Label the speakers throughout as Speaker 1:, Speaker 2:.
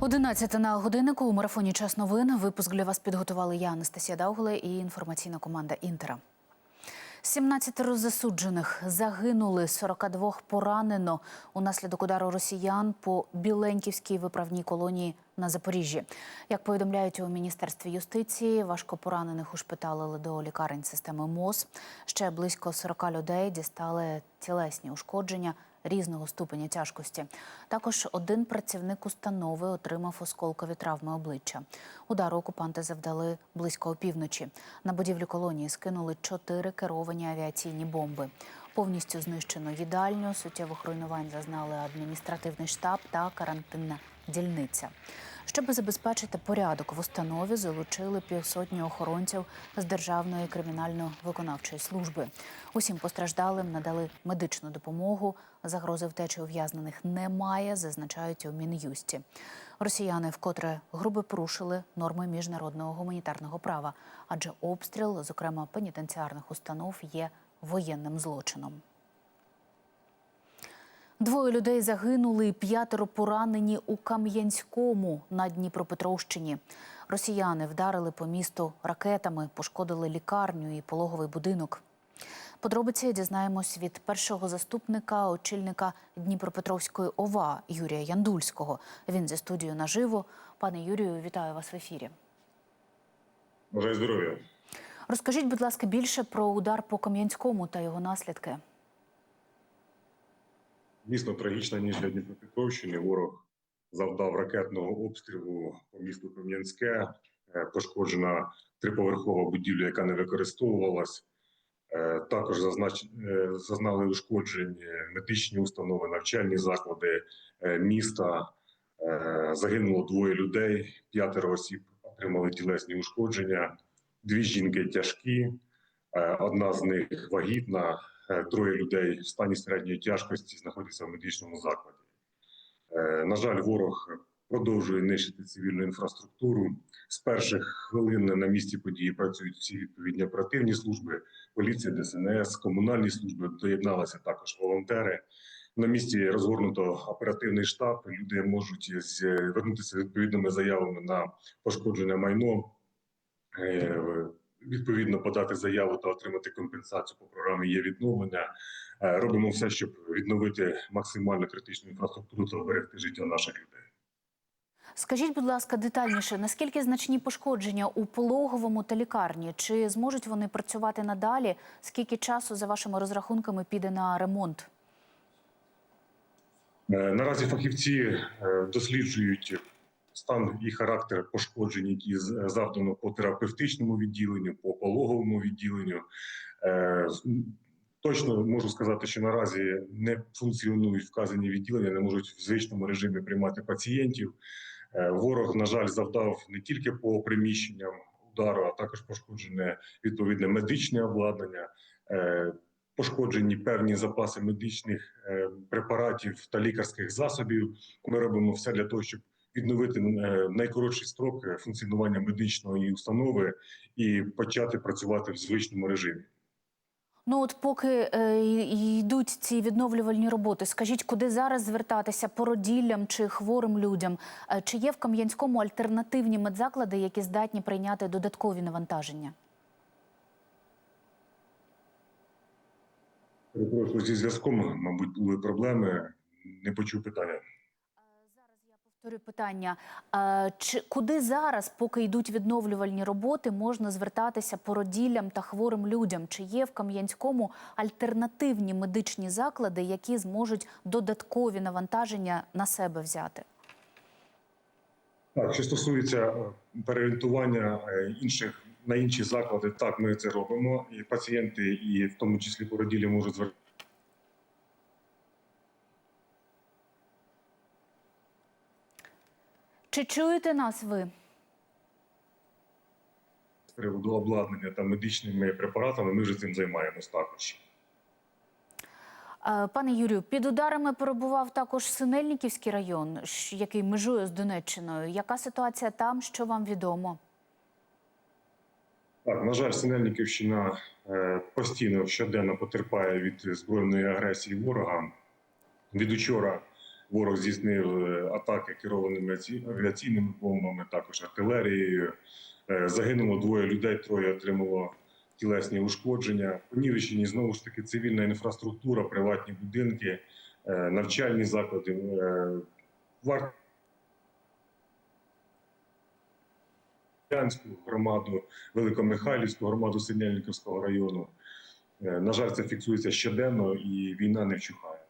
Speaker 1: 11 на годиннику у марафоні Час новин. Випуск для вас підготували я, Анастасія Даугле і інформаційна команда Інтера. 17 засуджених загинули, 42 поранено унаслідок удару росіян по Біленьківській виправній колонії на Запоріжжі. Як повідомляють у міністерстві юстиції, важко поранених ушпиталили до лікарень системи МОЗ. Ще близько 40 людей дістали тілесні ушкодження різного ступеня тяжкості. Також один працівник установи отримав осколкові травми обличчя. Удару окупанти завдали близько опівночі. На будівлю колонії скинули чотири керовані авіаційні бомби. Повністю знищено їдальню, суттєвих руйнувань зазнали адміністративний штаб та карантинна дільниця. Щоб забезпечити порядок в установі, залучили півсотні охоронців з Державної кримінально-виконавчої служби. Усім постраждалим надали медичну допомогу. Загрози втечі ув'язнених немає, зазначають у мін'юсті. Росіяни вкотре грубо порушили норми міжнародного гуманітарного права, адже обстріл, зокрема пенітенціарних установ, є воєнним злочином. Двоє людей загинули, п'ятеро поранені у Кам'янському на Дніпропетровщині. Росіяни вдарили по місту ракетами, пошкодили лікарню і пологовий будинок. Подробиці дізнаємось від першого заступника очільника Дніпропетровської ОВА Юрія Яндульського. Він зі студією наживо. Пане Юрію, вітаю вас в ефірі.
Speaker 2: Бажаю здоров'я.
Speaker 1: Розкажіть, будь ласка, більше про удар по Кам'янському та його наслідки.
Speaker 2: Дійсно трагічна ніч для Дніпропетровщини. Ворог завдав ракетного обстрілу по місту Кам'янське. Е, Пошкоджена триповерхова будівля, яка не використовувалась. Е, Також зазнач... е, зазнали ушкоджень медичні установи, навчальні заклади міста. Загинуло двоє людей, п'ятеро осіб отримали тілесні ушкодження. Дві жінки тяжкі, одна з них вагітна. Е, Троє людей в стані середньої тяжкості знаходяться в медичному закладі. Е, На жаль, ворог продовжує нищити цивільну інфраструктуру. З перших хвилин на місці події працюють всі відповідні оперативні служби, поліція, ДСНС, комунальні служби. Доєдналися також волонтери. На місці розгорнуто оперативний штаб. Люди можуть звернутися відповідними заявами на пошкоджене майно. Відповідно подати заяву та отримати компенсацію по програмі є відновлення. Е, Робимо все, щоб відновити максимально критичну інфраструктуру та зберегти життя наших людей.
Speaker 1: Скажіть, будь ласка, детальніше, наскільки значні пошкодження у пологовому та лікарні? Чи зможуть вони працювати надалі? Скільки часу, за вашими розрахунками, піде на ремонт?
Speaker 2: Е, Наразі фахівці е, досліджують стан і характер пошкоджень, які завдано по терапевтичному відділенню, по пологовому відділенню. Е, Точно можу сказати, що наразі не функціонують вказані відділення, не можуть в звичному режимі приймати пацієнтів. Е, Ворог, на жаль, завдав не тільки по приміщенням удару, а також пошкоджене відповідне медичне обладнання. Е, Пошкоджені певні запаси медичних е, препаратів та лікарських засобів. Ми робимо все для того, щоб відновити е, найкоротший строк е, функціонування медичної установи і почати працювати в звичному режимі.
Speaker 1: Ну от поки е, йдуть ці відновлювальні роботи, скажіть, куди зараз звертатися породіллям чи хворим людям? Е, Чи є в Кам'янському альтернативні медзаклади, які здатні прийняти додаткові навантаження?
Speaker 2: Перепрошую, зі зв'язком, мабуть, були проблеми. Не почув питання.
Speaker 1: Зараз питання. Чи куди зараз, поки йдуть відновлювальні роботи, можна звертатися породіллям та хворим людям? Чи є в Кам'янському альтернативні медичні заклади, які зможуть додаткові навантаження на себе взяти?
Speaker 2: Так, що стосується е, переорієнтування е, інших на інші заклади, так ми це робимо. І пацієнти, і в тому числі породілі, можуть звертатися
Speaker 1: Чи чуєте нас ви?
Speaker 2: з приводу обладнання та медичними препаратами. Ми вже цим займаємось також.
Speaker 1: Е, Пане Юрію, під ударами перебував також Синельниківський район, який межує з Донеччиною. Яка ситуація там? Що вам відомо?
Speaker 2: Так, на жаль, Синельниківщина е, постійно щоденно потерпає від збройної агресії ворога. Від учора ворог здійснив е, атаки керованими авіаційними бомбами, також артилерією. Е, Загинуло двоє людей, троє отримало тілесні ушкодження. Понівечені знову ж таки цивільна інфраструктура, приватні будинки, е, навчальні заклади. Варто Радянську громаду, Великомихайлівську громаду Синельниковського району. На жаль, це фіксується щоденно, і війна не вчухає.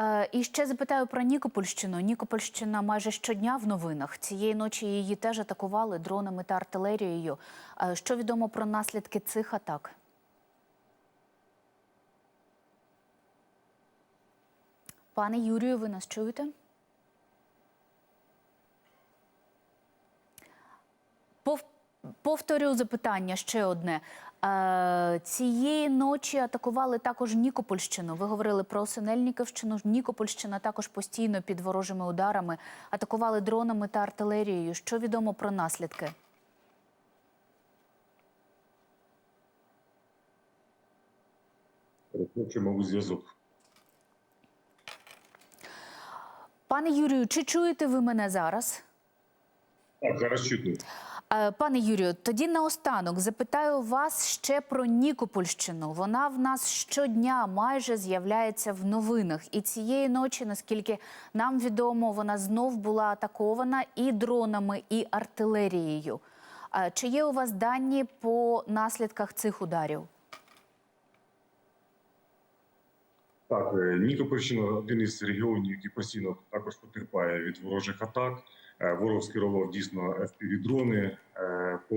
Speaker 1: Е, І ще запитаю про Нікопольщину. Нікопольщина майже щодня в новинах. Цієї ночі її теж атакували дронами та артилерією. Е, Що відомо про наслідки цих атак? Пане Юрію, ви нас чуєте? Пов... Повторю запитання ще одне. Е, цієї ночі атакували також Нікопольщину. Ви говорили про Синельниківщину. Нікопольщина також постійно під ворожими ударами атакували дронами та артилерією. Що відомо про наслідки?
Speaker 2: Перепрошую, мабуть, зв'язок.
Speaker 1: Пане Юрію, чи чуєте ви мене зараз?
Speaker 2: Так, зараз чутно.
Speaker 1: Е, Пане Юрію, тоді наостанок запитаю вас ще про Нікопольщину. Вона в нас щодня майже з'являється в новинах. І цієї ночі, наскільки нам відомо, вона знов була атакована і дронами, і артилерією. Е, Чи є у вас дані по наслідках цих ударів?
Speaker 2: Так, е, Нікопольщина один із регіонів, який постійно також потерпає від ворожих атак. Е, Ворог скерував дійсно FPV-дрони е, по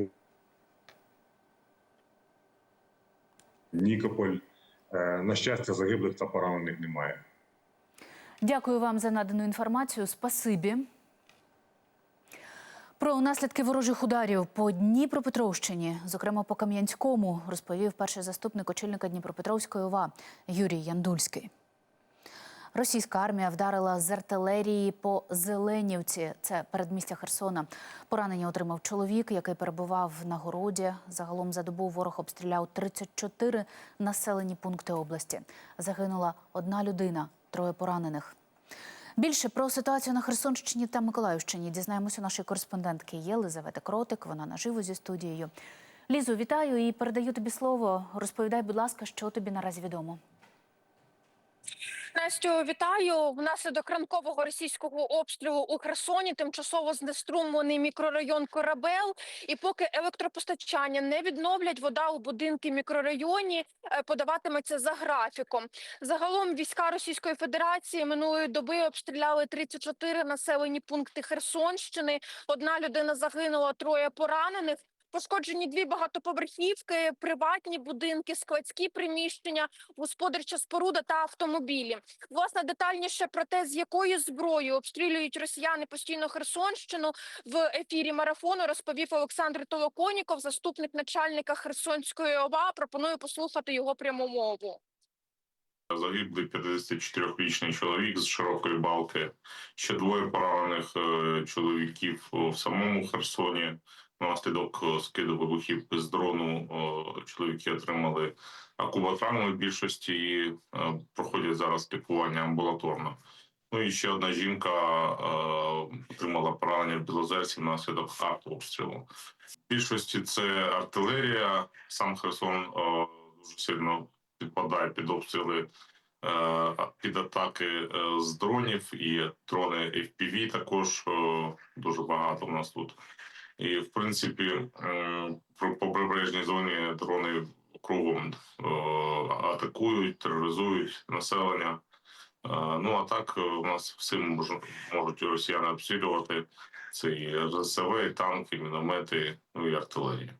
Speaker 2: Нікополь. Е, На щастя, загиблих та поранених немає.
Speaker 1: Дякую вам за надану інформацію. Спасибі. Про наслідки ворожих ударів по Дніпропетровщині, зокрема по Кам'янському, розповів перший заступник очільника Дніпропетровської ОВА Юрій Яндульський. Російська армія вдарила з артилерії по Зеленівці, це передмістя Херсона. Поранення отримав чоловік, який перебував на городі. Загалом за добу ворог обстріляв 34 населені пункти області. Загинула одна людина, троє поранених. Більше про ситуацію на Херсонщині та Миколаївщині дізнаємося нашої кореспондентки Єлизавети Кротик. Вона наживо зі студією. Лізу, вітаю і передаю тобі слово. Розповідай, будь ласка, що тобі наразі відомо.
Speaker 3: Настю, вітаю. Внаслідок ранкового російського обстрілу у Херсоні тимчасово знеструмлений мікрорайон Корабел. І поки електропостачання не відновлять, вода у будинки мікрорайоні е, подаватиметься за графіком. Загалом війська Російської Федерації минулої доби обстріляли 34 населені пункти Херсонщини. Одна людина загинула, троє поранених. Пошкоджені дві багатоповерхівки, приватні будинки, складські приміщення, господарча споруда та автомобілі. Власне, детальніше про те, з якою зброєю обстрілюють росіяни постійно Херсонщину в ефірі марафону, розповів Олександр Толоконіков, заступник начальника Херсонської ОВА. Пропоную послухати його пряму мову.
Speaker 4: Загиблий 54-річний чоловік з широкої балки. Ще двоє поранених е, чоловіків в самому Херсоні. Внаслідок е, скиду вибухівки з дрону е, чоловіки отримали куботравми в більшості і е, проходять зараз лікування амбулаторно. Ну і ще одна жінка отримала поранення в Білозерці внаслідок артобстрілу. В більшості це артилерія. Сам Херсон дуже сильно підпадає під обстріли під атаки з дронів і дрони FPV також дуже багато в нас тут. І в принципі, е, по прибережній зоні дрони кругом е, атакують, тероризують населення. Е, Ну а так у нас всім мож- можуть росіяни обстрілювати. Це і РСВ, і танки, і міномети, ну і артилерія.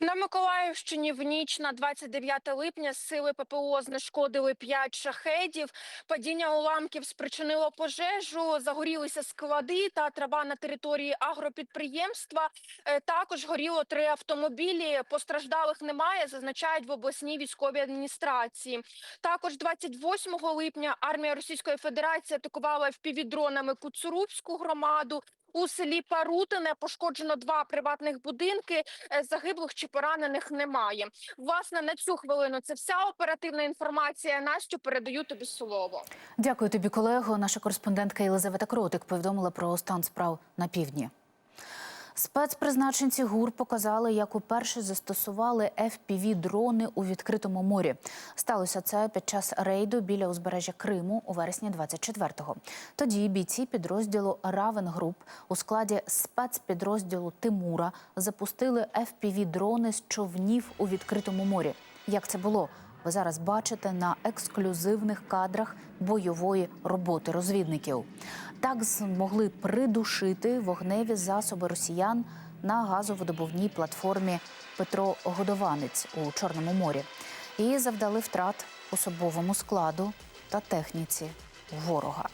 Speaker 3: На Миколаївщині в ніч на 29 липня сили ППО знешкодили 5 шахедів. Падіння уламків спричинило пожежу, загорілися склади та трава на території агропідприємства. Е, Також горіло три автомобілі. Постраждалих немає, зазначають в обласній військовій адміністрації. Також 28 липня армія Російської Федерації атакувала впівдронами Куцурубську громаду. У селі Парутине. Пошкоджено два приватних будинки. Е, Загиблих чи поранених немає. Власне, на цю хвилину це вся оперативна інформація. Настю передаю тобі слово.
Speaker 1: Дякую тобі, колего. Наша кореспондентка Єлизавета Кротик повідомила про стан справ на півдні. Спецпризначенці ГУР показали, як уперше застосували fpv дрони у відкритому морі. Сталося це під час рейду біля узбережжя Криму у вересні 24-го. Тоді бійці підрозділу Равен Груп у складі спецпідрозділу Тимура запустили fpv дрони з човнів у відкритому морі. Як це було? Ви зараз бачите на ексклюзивних кадрах бойової роботи розвідників. Так змогли придушити вогневі засоби росіян на газовидобувній платформі Петро Годованець у Чорному морі і завдали втрат особовому складу та техніці ворога.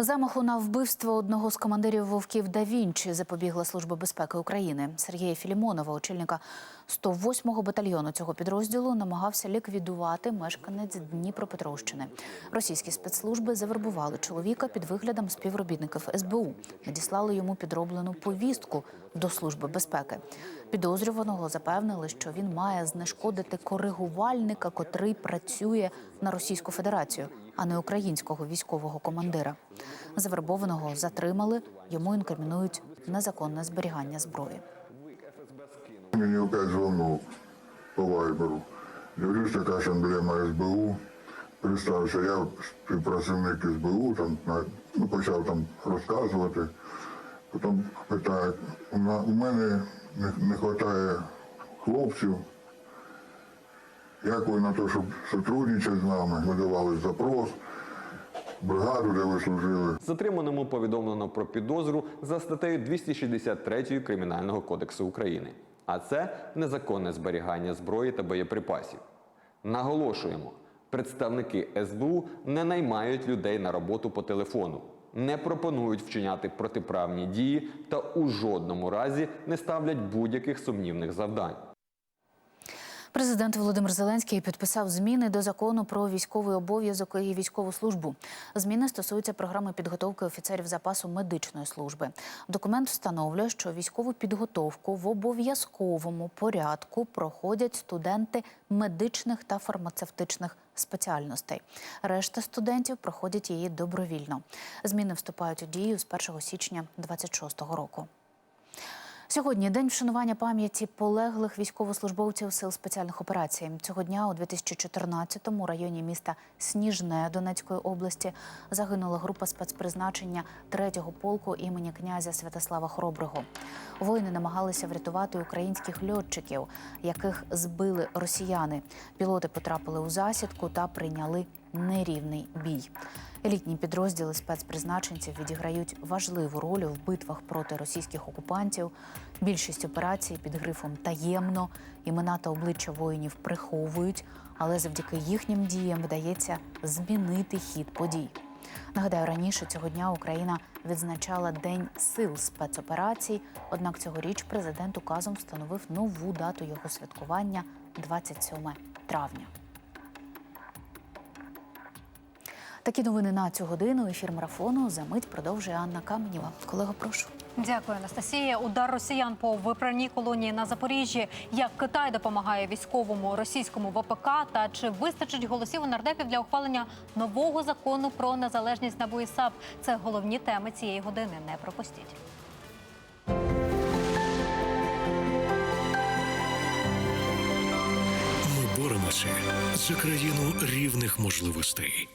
Speaker 1: Замаху на вбивство одного з командирів вовків да запобігла Служба безпеки України. Сергія Філімонова, очільника 108-го батальйону цього підрозділу, намагався ліквідувати мешканець Дніпропетровщини. Російські спецслужби завербували чоловіка під виглядом співробітників СБУ, надіслали йому підроблену повістку до Служби безпеки. Підозрюваного запевнили, що він має знешкодити коригувальника, котрий працює на Російську Федерацію, а не українського військового командира. Завербованого затримали, йому інкримінують незаконне зберігання зброї.
Speaker 5: Мені опять дзвонок по вайберу. Дивлюсь, якась емблема СБУ. Представився, я співпрацівник СБУ, там, ну, почав там розказувати. Потім питає, у, мене не, вистачає хлопців. Як ви на те, щоб сотрудничати з нами? Ми запрос, бригаду, де ви служили.
Speaker 6: Затриманому повідомлено про підозру за статтею 263 Кримінального кодексу України, а це незаконне зберігання зброї та боєприпасів. Наголошуємо, представники СБУ не наймають людей на роботу по телефону, не пропонують вчиняти протиправні дії та у жодному разі не ставлять будь-яких сумнівних завдань.
Speaker 1: Президент Володимир Зеленський підписав зміни до закону про військовий обов'язок і військову службу. Зміни стосуються програми підготовки офіцерів запасу медичної служби. Документ встановлює, що військову підготовку в обов'язковому порядку проходять студенти медичних та фармацевтичних спеціальностей. Решта студентів проходять її добровільно. Зміни вступають у дію з 1 січня 2026 року. Сьогодні день вшанування пам'яті полеглих військовослужбовців сил спеціальних операцій. Цього дня у 2014-му у районі міста Сніжне Донецької області загинула група спецпризначення 3-го полку імені князя Святослава Хороброго. Воїни намагалися врятувати українських льотчиків, яких збили росіяни. Пілоти потрапили у засідку та прийняли нерівний бій. Елітні підрозділи спецпризначенців відіграють важливу роль в битвах проти російських окупантів. Більшість операцій під грифом таємно імена та обличчя воїнів приховують, але завдяки їхнім діям вдається змінити хід подій. Нагадаю, раніше цього дня Україна відзначала День сил спецоперацій. Однак цьогоріч президент указом встановив нову дату його святкування 27 травня. Такі новини на цю годину. Ефір марафону за мить продовжує Анна Каменєва. Колего, прошу.
Speaker 7: Дякую, Анастасія. Удар росіян по виправній колонії на Запоріжжі. Як Китай допомагає військовому російському ВПК та чи вистачить голосів у нардепів для ухвалення нового закону про незалежність НАБУ і САП? Це головні теми цієї години. Не пропустіть.
Speaker 8: Ми боремося за країну рівних можливостей.